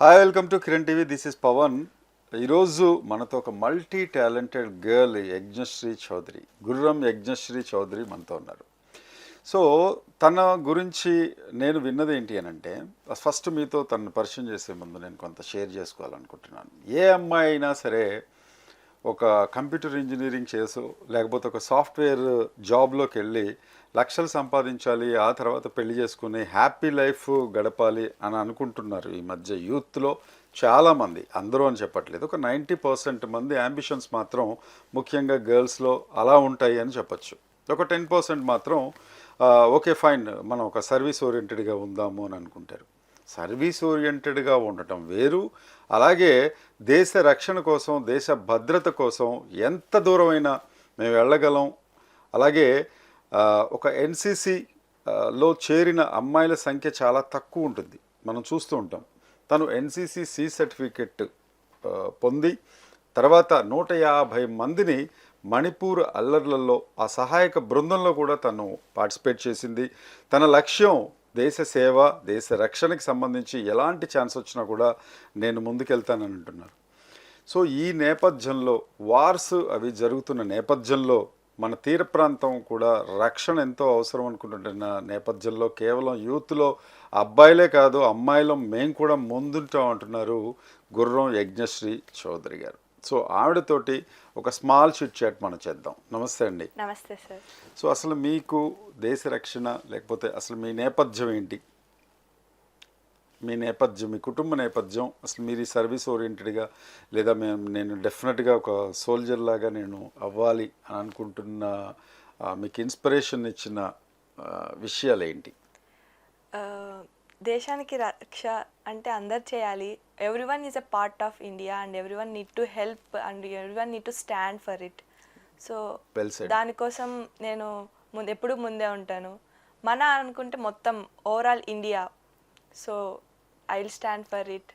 Hi welcome to Kiran TV this is Pavan ఈరోజు మనతో ఒక multi talented girl Yagnasri Chowdary Gurram Yagnasri Chowdary మనతో ఉన్నారు. So తన గురించి నేను విన్నది ఏంటి అని అంటే ఫస్ట్ మీతో తనను పరిచయం చేసే ముందు నేను కొంత షేర్ చేసుకోవాలనుకుంటున్నాను. ఏ అమ్మాయి అయినా సరే ఒక కంప్యూటర్ ఇంజనీరింగ్ చేసు లేకపోతే ఒక సాఫ్ట్వేర్ జాబ్లోకి వెళ్ళి లక్షలు సంపాదించాలి ఆ తర్వాత పెళ్ళి చేసుకుని హ్యాపీ లైఫ్ గడపాలి అని అనుకుంటున్నారు ఈ మధ్య యూత్లో చాలామంది. అందరూ అని చెప్పట్లేదు. ఒక నైంటీ పర్సెంట్ మంది అంబిషన్స్ మాత్రం ముఖ్యంగా గర్ల్స్లో అలా ఉంటాయి అని చెప్పచ్చు. ఒక టెన్ పర్సెంట్ మాత్రం ఓకే ఫైన్ మనం ఒక సర్వీస్ ఓరియంటెడ్గా ఉందాము అని అనుకుంటారు. సర్వీస్ ఓరియంటెడ్గా ఉండటం వేరు. అలాగే దేశ రక్షణ కోసం దేశ భద్రత కోసం ఎంత దూరమైనా మేము వెళ్ళగలం. అలాగే ఒక ఎన్సిసి లో చేరిన అమ్మాయిల సంఖ్య చాలా తక్కువ ఉంటుంది. మనం చూస్తూ ఉంటాం. తను ఎన్సిసి సి సర్టిఫికెట్ పొంది తర్వాత నూట యాభై మందిని మణిపూర్ అల్లర్లలో ఆ సహాయక బృందంలో కూడా తను పార్టిసిపేట్ చేసింది. తన లక్ష్యం దేశ సేవ దేశ రక్షణకి సంబంధించి ఎలాంటి ఛాన్స్ వచ్చినా కూడా నేను ముందుకెళ్తానని అంటున్నారు. సో ఈ నేపథ్యంలో వార్స్ అవి జరుగుతున్న నేపథ్యంలో మన తీర ప్రాంతం కూడా రక్షణ ఎంతో అవసరం అనుకుంటున్న నేపథ్యంలో కేవలం యూత్లో అబ్బాయిలే కాదు అమ్మాయిలో మేము కూడా ముందుంటాం అంటున్నారు గుర్రం యజ్ఞశ్రీ చౌదరి గారు. సో ఆవిడతోటి ఒక స్మాల్ చిట్ చాట్ మనం చేద్దాం. నమస్తే అండి. నమస్తే సార్. సో అసలు మీకు దేశ రక్షణ లేకపోతే అసలు మీ నేపథ్యం ఏంటి? మీ నేపథ్యం మీ కుటుంబ నేపథ్యం అసలు మీరు సర్వీస్ ఓరియంటెడ్గా లేదా మేము నేను డెఫినెట్గా ఒక సోల్జర్ లాగా నేను అవ్వాలి అని అనుకుంటున్న మీకు ఇన్స్పిరేషన్ ఇచ్చిన విషయాలు ఏంటి దేశానికి రక్ష అంటే అందరు చేయాలి. Everyone is a part of India and everyone need to help and everyone need to stand for it so దానికోసం నేను ముందు ఎప్పుడు ముందే ఉంటాను. మన అనుకుంటే మొత్తం overall India so I will stand for it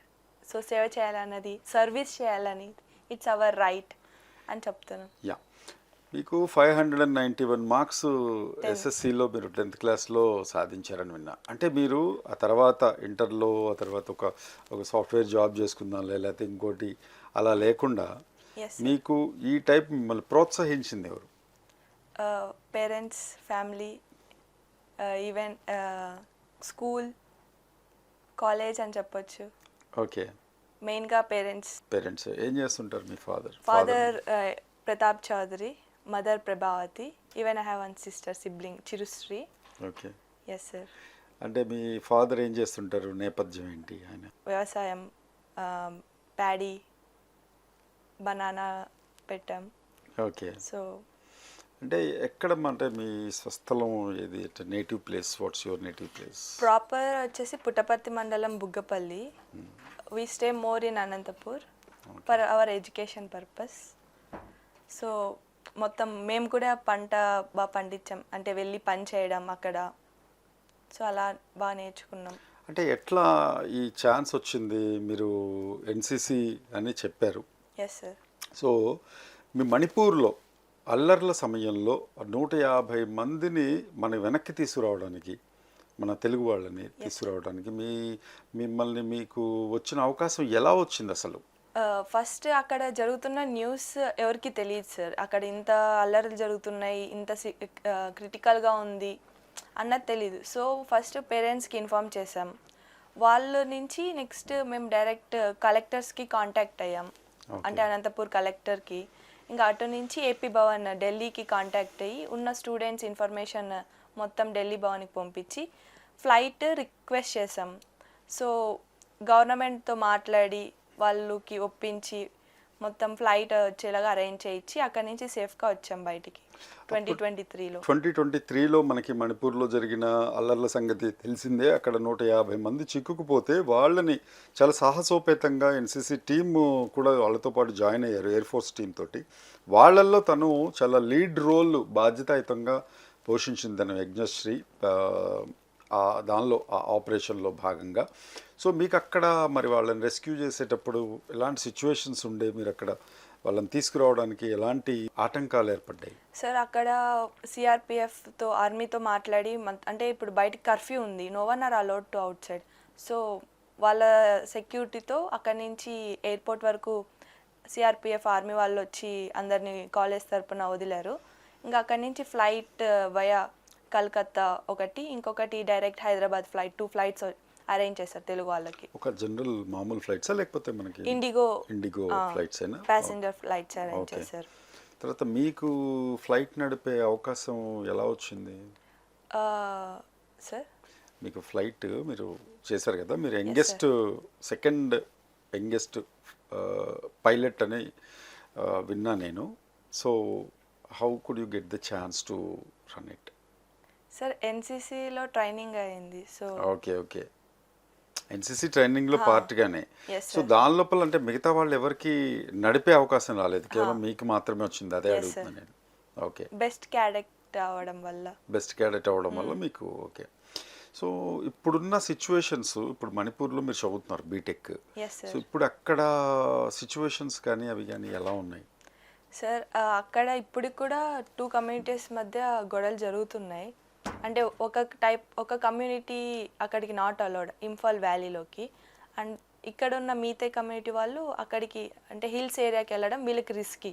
so సేవ చేయాలన్నది సర్వీస్ చేయాలని ఇట్స్ అవర్ రైట్ అని చెప్తాను యా మీకు five hundred and ninety one marks ఎస్ఎస్సిలో మీరు టెన్త్ క్లాస్లో సాధించారని విన్నా. అంటే మీరు ఆ తర్వాత ఇంటర్లో ఆ తర్వాత ఒక ఒక సాఫ్ట్వేర్ జాబ్ చేసుకుందాం లేకపోతే ఇంకోటి అలా లేకుండా మీకు ఈ టైప్ మిమ్మల్ని ప్రోత్సహించింది ఎవరు? Parents family even school college అని చెప్పొచ్చు. ఓకే. మెయిన్గా పేరెంట్స్ పేరెంట్స్ ఏం చేస్తుంటారు మీ father father Pratap Chowdary mother Prabhavathi even I have one sister sibling Chirusri okay yes sir అంటే మీ ఫాదర్ ఏం చేస్తుంటారు? నేపథ్యం ఏంటి ఆయన? వ్యవసాయం ప్యాడీ బనానా పెట్టాం. ఓకే సో అంటే ఎక్కడ అంటే మీ స్వస్థలం ఏది? Native place what's your native place proper వచ్చేసి Puttaparthi mandal Buggapalli. We stay more in Anantapur for our education purpose so మొత్తం మేము కూడా పంట బాగా పండించాం. అంటే వెళ్ళి పని చేయడం అక్కడ. సో అలా బాగా నేర్చుకున్నాం. అంటే ఎట్లా ఈ ఛాన్స్ వచ్చింది? మీరు ఎన్సిసి అని చెప్పారు. ఎస్ సార్ సో మీ మణిపూర్లో అల్లర్ల సమయంలో నూట యాభై మందిని మన వెనక్కి తీసుకురావడానికి మన తెలుగు వాళ్ళని తీసుకురావడానికి మీ మిమ్మల్ని మీకు వచ్చిన అవకాశం ఎలా వచ్చింది అసలు? ఫస్ట్ అక్కడ జరుగుతున్న న్యూస్ ఎవరికి తెలియదు సార్. అక్కడ ఇంత అల్లర్లు జరుగుతున్నాయి ఇంత క్రిటికల్గా ఉంది అన్నది తెలీదు. సో ఫస్ట్ పేరెంట్స్కి ఇన్ఫామ్ చేసాం వాళ్ళ నుంచి నెక్స్ట్ మేము డైరెక్ట్ కలెక్టర్స్కి కాంటాక్ట్ అయ్యాం. అంటే అనంతపూర్ కలెక్టర్కి. ఇంకా అటు నుంచి ఏపీ భవన్ ఢిల్లీకి కాంటాక్ట్ అయ్యి ఉన్న స్టూడెంట్స్ ఇన్ఫర్మేషన్ మొత్తం ఢిల్లీ భవన్కి పంపించి ఫ్లైట్ రిక్వెస్ట్ చేసాం సో గవర్నమెంట్తో మాట్లాడి వాళ్ళకి ఒప్పించి మొత్తం ఫ్లైట్ వచ్చేలాగా అరేంజ్ చేయించి అక్కడి నుంచి సేఫ్గా వచ్చాం బయటికి. ట్వంటీ ట్వంటీ త్రీలో. ట్వంటీ ట్వంటీ త్రీలో మనకి మణిపూర్లో జరిగిన అల్లర్ల సంగతి తెలిసిందే. అక్కడ నూట యాభై మంది చిక్కుకుపోతే వాళ్ళని చాలా సాహసోపేతంగా ఎన్సీసీ టీమ్ కూడా వాళ్ళతో పాటు జాయిన్ అయ్యారు ఎయిర్ ఫోర్స్ టీం తోటి. వాళ్ళల్లో తను చాలా లీడ్ రోల్ బాధ్యతాయుతంగా పోషించింది తను యజ్ఞశ్రీ. దానిలో ఆ ఆపరేషన్లో భాగంగా. సో మీకు అక్కడ మరి వాళ్ళని రెస్క్యూ చేసేటప్పుడు ఎలాంటి సిచ్యువేషన్స్ ఉండే? మీరు అక్కడ వాళ్ళని తీసుకురావడానికి ఎలాంటి ఆటంకాలు ఏర్పడ్డాయి? సార్ అక్కడ సిఆర్పిఎఫ్తో ఆర్మీతో మాట్లాడి అంటే ఇప్పుడు బయటకు కర్ఫ్యూ ఉంది. No one are allowed to outside. So వాళ్ళ సెక్యూరిటీతో అక్కడి నుంచి ఎయిర్పోర్ట్ వరకు సిఆర్పిఎఫ్ ఆర్మీ వాళ్ళు వచ్చి అందరినీ కాలేజ్ తరపున వదిలారు. ఇంకా అక్కడి నుంచి ఫ్లైట్ వయా కలకత్తా ఒకటి ఇంకొకటి direct Hyderabad flight two flights arrange చేశారు తెలుగు వాళ్ళకి. ఒక జనరల్ మామూలు ఫ్లైట్సా లేకపోతే మనకి ఇండిగో ఇండిగో ఫ్లైట్స్ అయినా ప్యాసింజర్ ఫ్లైట్స్ అరేంజ్. చేశారు తర్వాత మీకు ఫ్లైట్ నడిపే అవకాశం ఎలా వచ్చింది? సార్ మీకు ఫ్లైట్ మీరు చేశారు కదా? మీరు యంగెస్ట్ సెకండ్ యంగెస్ట్ పైలట్ అని విన్నా నేను. So how could you get the chance to run it sir ఎన్సీసీలో training అయింది సో ఓకే ఓకే. ఎన్సీసీ ట్రైనింగ్లో పార్ట్గానే. సో దాని లోపల అంటే మిగతా వాళ్ళు ఎవరికి నడిపే అవకాశం రాలేదు కేవలం మీకు మాత్రమే వచ్చింది అదే అడుగుతున్నాను నేను. ఓకే. బెస్ట్ క్యాడెక్ట్ అవ్వడం వల్ల. బెస్ట్ క్యాడెట్ అవ్వడం వల్ల మీకు ఓకే. సో ఇప్పుడున్న సిచ్యువేషన్స్ ఇప్పుడు మణిపూర్లో మీరు చదువుతున్నారు బీటెక్ సో ఇప్పుడు అక్కడ సిచ్యువేషన్స్ కానీ అవి కానీ ఎలా ఉన్నాయి? సార్ అక్కడ ఇప్పటికి కూడా టూ కమ్యూనిటీస్ మధ్య గొడవలు జరుగుతున్నాయి. అంటే ఒక టైప్ ఒక కమ్యూనిటీ అక్కడికి నాట్ అలౌడ్ ఇంఫాల్ వ్యాలీలోకి అండ్ ఇక్కడ ఉన్న మీతే కమ్యూనిటీ వాళ్ళు అక్కడికి అంటే హిల్స్ ఏరియాకి వెళ్ళడం వీళ్ళకి రిస్కీ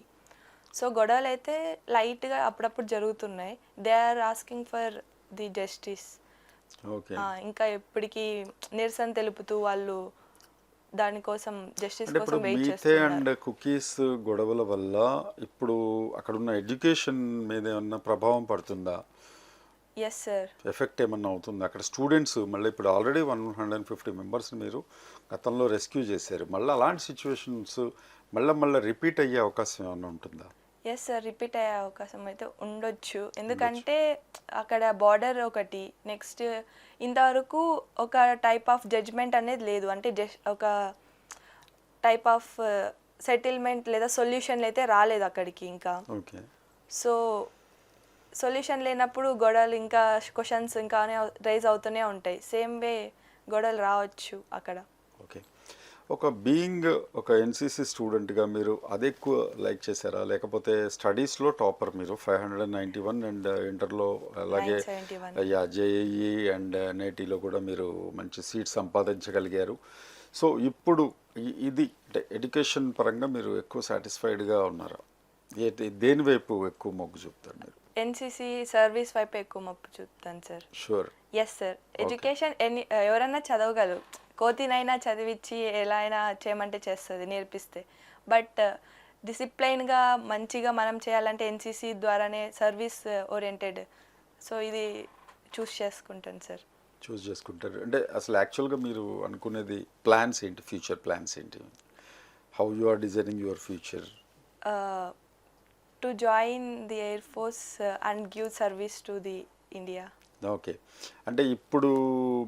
సో గొడవలు అయితే లైట్గా అప్పుడప్పుడు జరుగుతున్నాయి. They are asking for the justice okay. ఇంకా ఇప్పటికీ నిరసన తెలుపుతూ వాళ్ళు దానికోసం జస్టిస్ కోసం వెయిట్ చేస్తున్నారు. అండ్ కుకీస్ గొడవల వల్ల ఇప్పుడు అక్కడ ఉన్న ఎడ్యుకేషన్ మీద ఏమన్నా ప్రభావం పడుతుందా? ఎస్ సార్ ఎఫెక్ట్ ఏమన్నా అవుతుందా? అక్కడ స్టూడెంట్స్ మళ్ళీ ఇప్పుడు already one hundred and fifty members మీరు గతంలో రెస్క్యూ చేశారు. మళ్ళీ అలాంటి సిచ్యువేషన్స్ మళ్ళీ మళ్ళీ రిపీట్ అయ్యే అవకాశం ఏమన్నా ఉంటుందా? ఎస్ సార్ రిపీట్ అయ్యే అవకాశం అయితే ఉండొచ్చు. ఎందుకంటే అక్కడ బార్డర్ ఒకటి. నెక్స్ట్ ఇంతవరకు ఒక టైప్ ఆఫ్ జడ్జ్మెంట్ అనేది లేదు. అంటే జస్ట్ ఒక టైప్ ఆఫ్ సెటిల్మెంట్ లేదా సొల్యూషన్ అయితే రాలేదు అక్కడికి ఇంకా. సో సొల్యూషన్ లేనప్పుడు గొడవలు ఇంకా క్వశ్చన్స్ ఇంకా రైజ్ అవుతూనే ఉంటాయి. సేమ్ వే గొడవలు రావచ్చు అక్కడ. ఓకే. ఒక బీయింగ్ ఒక ఎన్సీసీ స్టూడెంట్గా మీరు అది ఎక్కువ లైక్ చేశారా? లేకపోతే స్టడీస్లో టాపర్ మీరు five hundred and ninety one and ఇంటర్లో అలాగే 971. యా జేఈఈ అండ్ నేటీలో కూడా మీరు మంచి సీట్ సంపాదించగలిగారు. సో ఇప్పుడు ఇది అంటే ఎడ్యుకేషన్ పరంగా మీరు ఎక్కువ సాటిస్ఫైడ్గా ఉన్నారా? దేని వైపు ఎక్కువ మొగ్గు చూపుతారు మీరు? ఎన్సీసీ సర్వీస్ వైపు ఎక్కువ మొప్పు చూపుతాను sir. Sure yes sir education ఎన్ని ఎవరన్నా చదవగలరు. కోతినైనా చదివించి ఎలా అయినా చేయమంటే చేస్తుంది నేర్పిస్తే. బట్ డిసిప్లైన్గా మంచిగా మనం చేయాలంటే ఎన్సీసీ ద్వారానే సర్వీస్ ఓరియంటెడ్ సో ఇది చూస్ చేసుకుంటాను సార్. చూస్ చేసుకుంటారు. అంటే అసలు యాక్చువల్గా మీరు అనుకునేది ప్లాన్స్ ఏంటి? ఫ్యూచర్ ప్లాన్స్ ఏంటి? How you are designing your future to join the air force and give service to the India okay అంటే ఇప్పుడు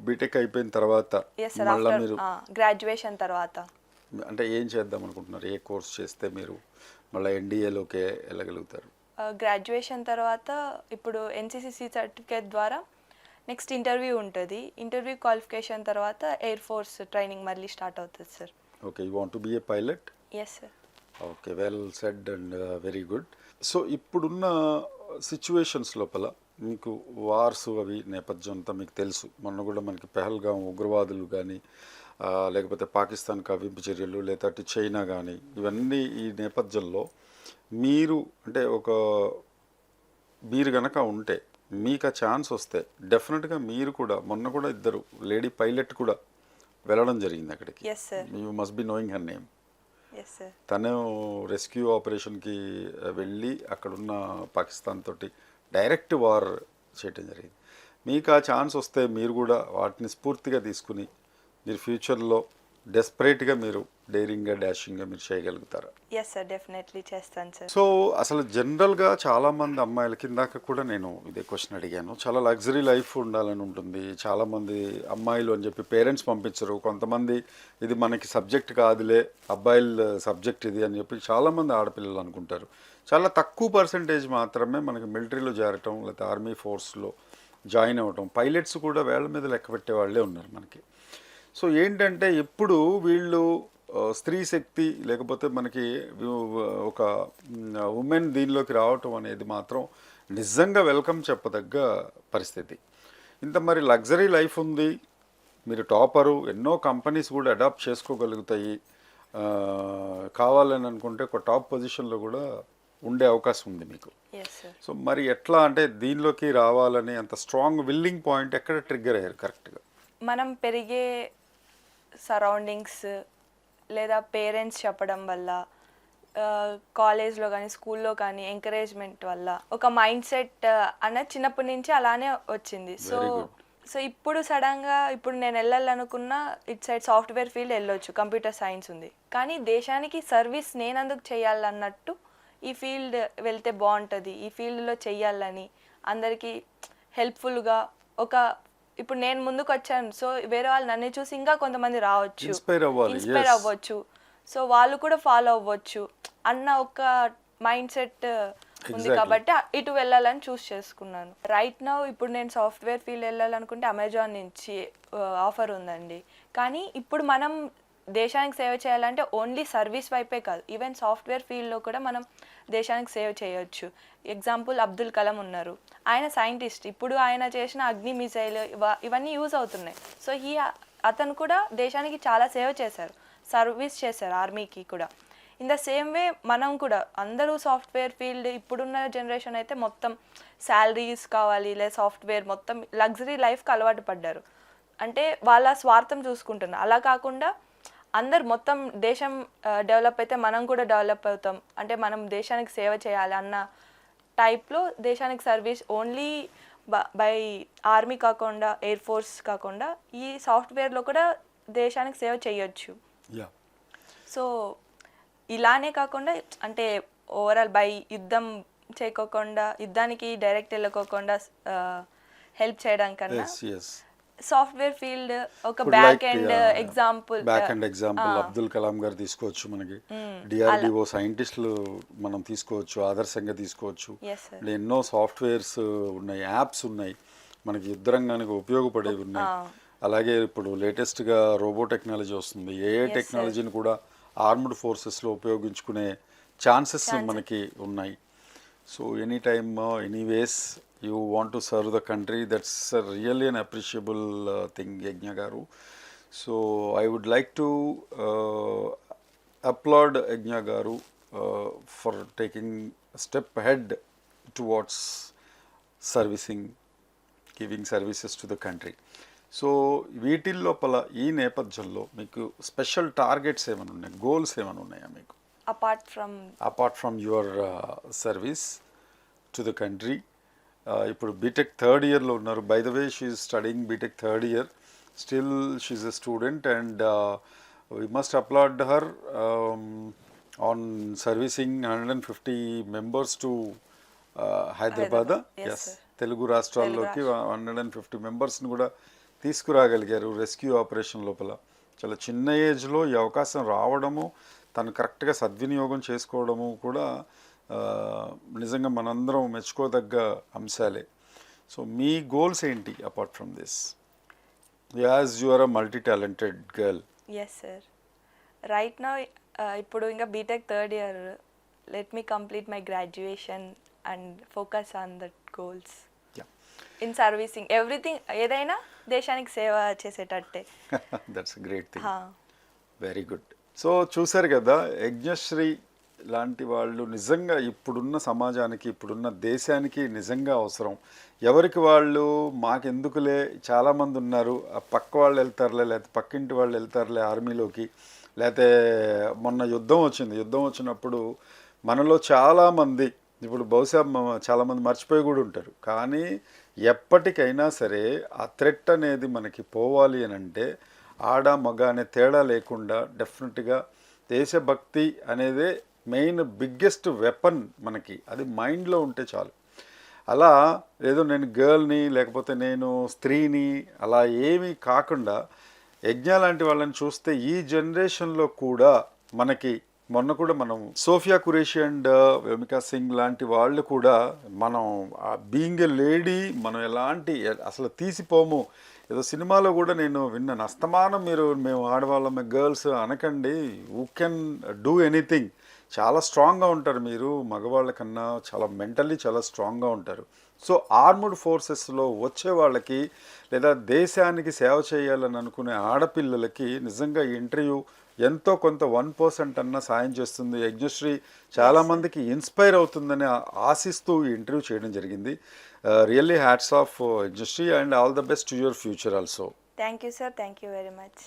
బీటెక్ అయిపోయిన తర్వాత సార్ మళ్ళీ ఆఫ్టర్ మీరు గ్రాడ్యుయేషన్ తర్వాత. అంటే ఏం చేద్దాం అనుకుంటున్నారు? ఏ కోర్స్ చేస్తే మీరు మళ్ళీ ఎన్డీఏలోకే వెళ్ళగలుగుతారు? గ్రాడ్యుయేషన్ తర్వాత ఇప్పుడు ఎన్సీసీ సర్టిఫికేట్ ద్వారా నెక్స్ట్ ఇంటర్వ్యూ ఉంటుంది. ఇంటర్వ్యూ క్వాలిఫికేషన్ తర్వాత ఎయిర్ ఫోర్స్ ట్రైనింగ్ మళ్ళీ స్టార్ట్ అవుతుంది sir okay you want be a pilot yes sir okay well said and very good so ఇప్పుడున్న సిచ్యువేషన్స్ లోపల మీకు వార్స్ అవి నేపథ్యం అంతా మీకు తెలుసు. మొన్న కూడా మనకి పెహల్గాం ఉగ్రవాదులు కానీ లేకపోతే పాకిస్తాన్ కవ్వింపు చర్యలు లేదంటే చైనా కానీ ఇవన్నీ ఈ నేపథ్యంలో మీరు అంటే ఒక మీరు గనక ఉంటే మీకు ఆ ఛాన్స్ వస్తే డెఫినెట్గా మీరు కూడా మొన్న కూడా ఇద్దరు లేడీ పైలట్ కూడా వెళ్ళడం జరిగింది అక్కడికి. You must be knowing her name తను రెస్క్యూ ఆపరేషన్కి వెళ్ళి అక్కడున్న పాకిస్తాన్ తోటి డైరెక్ట్ వార్ చేయటం జరిగింది. మీకు ఆ ఛాన్స్ వస్తే మీరు కూడా వాటిని స్ఫూర్తిగా తీసుకుని మీరు ఫ్యూచర్లో డెస్పరేట్గా మీరు డైరింగ్గా డాషింగ్గా మీరు చేయగలుగుతారా? ఎస్ సార్ డెఫినెట్లీ చేస్తాను సార్ సో అసలు జనరల్గా చాలామంది అమ్మాయిల కిందాక కూడా నేను ఇదే క్వశ్చన్ అడిగాను. చాలా లగ్జరీ లైఫ్ ఉండాలని ఉంటుంది. చాలామంది అమ్మాయిలు అని చెప్పి పేరెంట్స్ పంపించరు. కొంతమంది ఇది మనకి సబ్జెక్ట్ కాదులే అబ్బాయిల సబ్జెక్ట్ ఇది అని చెప్పి చాలామంది ఆడపిల్లలు అనుకుంటారు. చాలా తక్కువ పర్సంటేజ్ మాత్రమే మనకి మిలిటరీలో చేరటం లేకపోతే ఆర్మీ ఫోర్స్లో జాయిన్ అవ్వటం పైలట్స్ కూడా వేళ్ళ మీద లెక్క పెట్టే వాళ్ళే ఉన్నారు మనకి. సో ఏంటంటే ఎప్పుడు వీళ్ళు స్త్రీ శక్తి లేకపోతే మనకి ఒక ఉమెన్ దీనిలోకి రావటం అనేది మాత్రం నిజంగా వెల్కమ్ చెప్పదగ్గ పరిస్థితి. ఇంత మరి లగ్జరీ లైఫ్ ఉంది. మీరు టాపరు ఎన్నో కంపెనీస్ కూడా అడాప్ట్ చేసుకోగలుగుతాయి. కావాలని అనుకుంటే ఒక టాప్ పొజిషన్లో కూడా ఉండే అవకాశం ఉంది మీకు. సో మరి ఎట్లా అంటే దీనిలోకి రావాలని అంత స్ట్రాంగ్ విల్లింగ్ పాయింట్ ఎక్కడ ట్రిగ్గర్ అయ్యారు కరెక్ట్గా మనం పెరిగే సరౌండింగ్స్ లేదా పేరెంట్స్ చెప్పడం వల్ల కాలేజ్లో కానీ స్కూల్లో కానీ ఎంకరేజ్మెంట్ వల్ల ఒక మైండ్ సెట్ అనేది చిన్నప్పటి నుంచి అలానే వచ్చింది. సో. సో ఇప్పుడు సడన్గా ఇప్పుడు నేను వెళ్ళాలనుకున్న ఇట్ సైడ్ సాఫ్ట్వేర్ ఫీల్డ్ వెళ్ళొచ్చు కంప్యూటర్ సైన్స్ ఉంది. కానీ దేశానికి సర్వీస్ నేనందుకు చేయాలన్నట్టు ఈ ఫీల్డ్ వెళ్తే బాగుంటుంది. ఈ ఫీల్డ్లో చెయ్యాలని అందరికీ హెల్ప్ఫుల్గా ఒక ఇప్పుడు నేను ముందుకు వచ్చాను సో వేరే వాళ్ళు నన్ను చూసి ఇంకా కొంతమంది రావచ్చు. అవ్వాలి, ఇన్స్పైర్. అవ్వచ్చు. సో వాళ్ళు కూడా ఫాలో అవ్వచ్చు అన్న ఒక మైండ్ సెట్ ఉంది Exactly. కాబట్టి ఇటు వెళ్ళాలని చూస్ చేసుకున్నాను. రైట్ నౌ ఇప్పుడు నేను సాఫ్ట్వేర్ ఫీల్డ్ వెళ్ళాలనుకుంటే అమెజాన్ నుంచి ఆఫర్ ఉందండి. కానీ ఇప్పుడు మనం దేశానికి సేవ చేయాలంటే ఓన్లీ సర్వీస్ వైపే కాదు. ఈవెన్ సాఫ్ట్వేర్ ఫీల్డ్లో కూడా మనం దేశానికి సేవ చేయొచ్చు. ఎగ్జాంపుల్ అబ్దుల్ కలాం ఉన్నారు. ఆయన సైంటిస్ట్ ఇప్పుడు ఆయన చేసిన అగ్ని మిసైల్ ఇవన్నీ యూజ్ అవుతున్నాయి. సో హీ అతను కూడా దేశానికి చాలా సేవ చేశారు. సర్వీస్ చేశారు ఆర్మీకి కూడా. ఇన్ ద సేమ్ వే మనం కూడా అందరూ సాఫ్ట్వేర్ ఫీల్డ్ ఇప్పుడున్న జనరేషన్ అయితే మొత్తం శాలరీస్ కావాలి లేదా సాఫ్ట్వేర్ మొత్తం లగ్జరీ లైఫ్కి అలవాటు పడ్డారు. అంటే వాళ్ళ స్వార్థం చూసుకుంటున్నారు అలా కాకుండా అందరు మొత్తం దేశం డెవలప్ అయితే మనం కూడా డెవలప్ అవుతాం. అంటే మనం దేశానికి సేవ చేయాలి అన్న టైప్లో దేశానికి సర్వీస్ ఓన్లీ బై ఆర్మీ కాకుండా ఎయిర్ ఫోర్స్ కాకుండా ఈ సాఫ్ట్వేర్లో కూడా దేశానికి సేవ చేయొచ్చు. సో ఇలానే కాకుండా అంటే ఓవరాల్ బై యుద్ధం చేయకోకుండా యుద్ధానికి డైరెక్ట్ వెళ్ళకోకుండా హెల్ప్ చేయడం కన్నా ఎస్ ఎస్ సాఫ్ట్వేర్ ఫీల్డ్ ఒక back end example back and example Abdul Kalam garu తీసుకోవచ్చు మనకి. డిఆర్డిఓ సైంటిస్టులు మనం తీసుకోవచ్చు ఆదర్శంగా తీసుకోవచ్చు. ఎన్నో సాఫ్ట్వేర్స్ ఉన్నాయి యాప్స్ ఉన్నాయి మనకి యుద్ధ రంగానికి ఉపయోగపడేవి ఉన్నాయి. అలాగే ఇప్పుడు లేటెస్ట్గా రోబో టెక్నాలజీ వస్తుంది. ఏఐ టెక్నాలజీని కూడా ఆర్మ్డ్ ఫోర్సెస్లో ఉపయోగించుకునే ఛాన్సెస్ మనకి ఉన్నాయి. So any time anyways you want to serve the country that's really an appreciable thing Yagna garu so I would like to applaud Yagna garu for taking step head towards servicing giving services to the country so వీటి లోపల ఈ నేపథ్యంలో మీకు special targets ఏమైనా ఉన్నాయి goals ఏమైనా ఉన్నాయా మీకు? Apart from apart from your service to the country ఇప్పుడు బీటెక్ థర్డ్ ఇయర్లో ఉన్నారు. By the way she studying BTech third year still she a student and we must applaud her on servicing hundred and fifty members to Hyderabad Hyderabad, yes, yes. Telugu రాష్ట్రాల్లోకి hundred and fifty మెంబర్స్ని కూడా తీసుకురాగలిగారు. Rescue operation లోపల. చాలా చిన్న ఏజ్లో ఈ అవకాశం రావడము తను కరెక్ట్గా సద్వినియోగం చేసుకోవడము కూడా నిజంగా మనందరం మెచ్చుకోదగ్గ అంశాలే. సో మీ గోల్స్ ఏంటి apart from this? As you are a multi talented girl yes sir right నా ఇప్పుడు ఇంకా BTech third year let me complete my graduation and focus on that goals in servicing everything ఏదైనా దేశానికి సేవ చేసేటట్టే. That's great thing. Very good so చూశారు కదా యజ్ఞశ్రీ లాంటి వాళ్ళు నిజంగా ఇప్పుడున్న సమాజానికి ఇప్పుడున్న దేశానికి నిజంగా అవసరం. ఎవరికి వాళ్ళు మాకెందుకులే చాలామంది ఉన్నారు. ఆ పక్క వాళ్ళు వెళ్తారులే లేకపోతే పక్కింటి వాళ్ళు వెళ్తారులే ఆర్మీలోకి. లేకపోతే మొన్న యుద్ధం వచ్చింది. యుద్ధం వచ్చినప్పుడు మనలో చాలామంది ఇప్పుడు బహుశా చాలామంది మర్చిపోయి కూడా ఉంటారు. కానీ ఎప్పటికైనా సరే ఆ థ్రెట్ అనేది మనకి పోవాలి అని అంటే ఆడ మగ అనే తేడా లేకుండా డెఫినెట్గా దేశభక్తి అనేదే మెయిన్ బిగ్గెస్ట్ వెపన్ మనకి. అది మైండ్లో ఉంటే చాలు. అలా ఏదో నేను గర్ల్ని లేకపోతే నేను స్త్రీని అలా ఏమీ కాకుండా యజ్ఞ లాంటి వాళ్ళని చూస్తే ఈ జనరేషన్లో కూడా మనకి మొన్న కూడా మనం సోఫియా కురేషి అండ్ వెమికా సింగ్ లాంటి వాళ్ళు కూడా మనం బీయింగ్ ఎ లేడీ మనం ఎలాంటి అసలు తీసిపోము ఏదో సినిమాలో కూడా నేను విన్నాను అస్తమానం మీరు మేము ఆడవాళ్ళం గర్ల్స్ అనకండి. యూ కెన్ డూ ఎనీథింగ్ చాలా స్ట్రాంగ్గా ఉంటారు మీరు మగవాళ్ళ కన్నా చాలా మెంటల్లీ చాలా స్ట్రాంగ్గా ఉంటారు. సో ఆర్మ్డ్ ఫోర్సెస్లో వచ్చే వాళ్ళకి లేదా దేశానికి సేవ చేయాలని అనుకునే ఆడపిల్లలకి నిజంగా ఇంటర్వ్యూ ఎంతో కొంత వన్ పర్సెంట్ అన్న సాయం చేస్తుంది. యజ్ఞశ్రీ చాలామందికి ఇన్స్పైర్ అవుతుందని ఆశిస్తూ ఈ ఇంటర్వ్యూ చేయడం జరిగింది. Really hats off Yagnashri and all the best to your future also thank you sir thank you very much